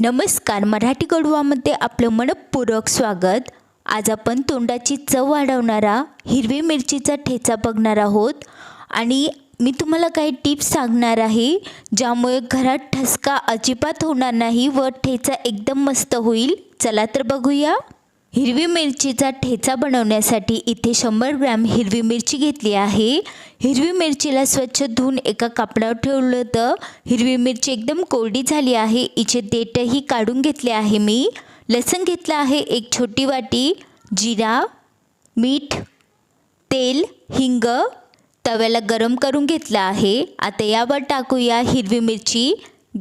नमस्कार मराठी गडवामध्ये आपलं मनपूर्वक स्वागत. आज आपण तोंडाची चव वाढवणारा हिरवी मिरचीचा ठेचा बघणार आहोत. आणि मी तुम्हाला काही टिप्स सांगणार आहे ज्यामुळे घरात ठसका अजिबात होणार नाही व ठेचा एकदम मस्त होईल. चला तर बघूया. हिरवी मिरचीचा ठेचा बनवण्यासाठी इथे शंभर ग्रॅम हिरवी मिरची घेतली आहे. हिरवी मिरचीला स्वच्छ धुवून एका कापडावर ठेवलं होतं. हिरवी मिरची एकदम कोरडी झाली आहे. इचे देठही काढून घेतले आहे मी. लसण घेतलं आहे एक छोटी वाटी. जिरा मीठ तेल हिंग तव्याला गरम करून घेतलं आहे. आता यावर टाकूया हिरवी मिरची.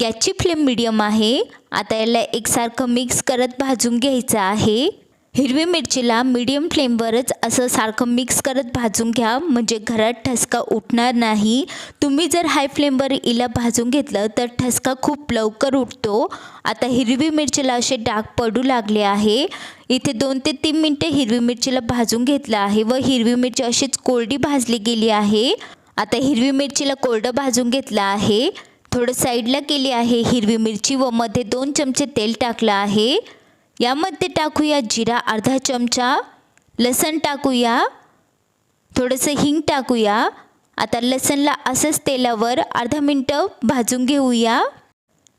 गॅसची फ्लेम मिडियम आहे. आता याला एकसारखं मिक्स करत भाजून घ्यायचं आहे. हिरवी मिरचीला मीडियम फ्लेमवरच असं सारखं मिक्स करत भाजून घ्या. म्हणजे घरात ठसका उठणार नाही. तुम्ही जर हाय फ्लेमवर इला भाजून घेतलं तर ठसका खूप लवकर उठतो. आता हिरवी मिरचीला असे डाग पडू लागले आहे. इथे दोन ते तीन मिनटं हिरवी मिरचीला भाजून घेतलं आहे व हिरवी मिरची अशीच कोरडी भाजली गेली आहे. आता हिरवी मिरचीला कोरडं भाजून घेतलं आहे. थोडं साईडला केली आहे हिरवी मिरची व मध्ये दोन चमचे तेल टाकलं आहे. यामध्ये टाकूया जिरा अर्धा चमचा लसण टाकूया थोडंसं हिंग टाकूया. आता लसणला असंच तेलावर अर्धा मिनटं भाजून घेऊया.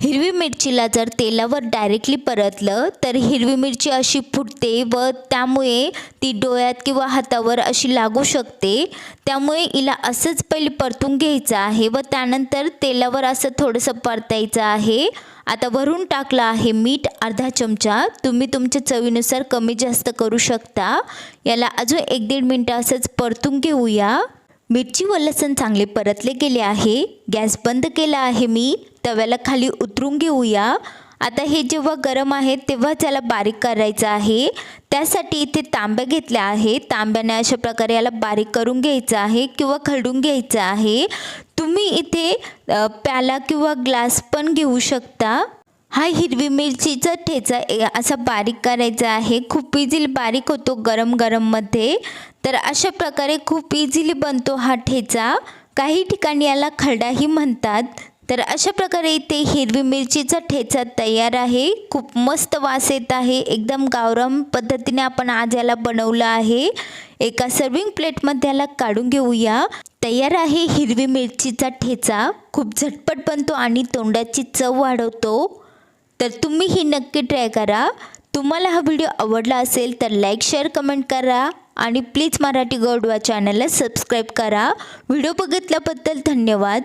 हिरवी मिरचीला जर तेलावर डायरेक्टली परतलं तर हिरवी मिरची अशी फुटते व त्यामुळे ती डोळ्यात किंवा हातावर अशी लागू शकते. त्यामुळे हिला असंच पहिले परतून घ्यायचं आहे व त्यानंतर तेलावर असं थोडंसं परतायचं आहे. आता वरून टाकलं आहे मीठ अर्धा चमचा. तुम्ही तुमच्या चवीनुसार कमी जास्त करू शकता. याला अजून एक दीड मिनटं असंच परतून घेऊया. मिरची व लसण चांगले परतले गेले आहे. गॅस बंद केला आहे मी. तव्याला खाली उतरून घेऊया. आता हे जेव्हा गरम आहे तेव्हा त्याला बारीक करायचं आहे. त्यासाठी इथे तांब्या घेतल्या आहे तांब्याने अशा प्रकारे याला बारीक करून घ्यायचं आहे किंवा खडून घ्यायचं आहे. तुम्ही इथे प्याला किंवा ग्लास पण घेऊ शकता. हा हिरवी मिरचीचा ठेचा असा बारीक करायचा आहे. खूप इझिली बारीक होतो गरम गरममध्ये तर अशा प्रकारे खूप इझिली बनतो हा ठेचा. काही ठिकाणी याला खडाही म्हणतात. तर अशा प्रकारे इथे हिरवी मिरचीचा ठेचा तयार आहे. खूप मस्त वास येत आहे. एकदम गावराम पद्धतीने आपण आज याला बनवलं आहे. एका सर्विंग प्लेटमध्ये याला काढून घेऊया. तयार आहे हिरवी मिरचीचा ठेचा. खूप झटपट बनतो आणि तोंडाची चव वाढवतो. तर तुम्ही ही नक्की ट्राय करा. तुम्हाला हा व्हिडिओ आवडला असेल तर लाईक शेअर कमेंट करा आणि प्लीज मराठी गौडवा चॅनलला सबस्क्राईब करा. व्हिडिओ बघितल्याबद्दल धन्यवाद.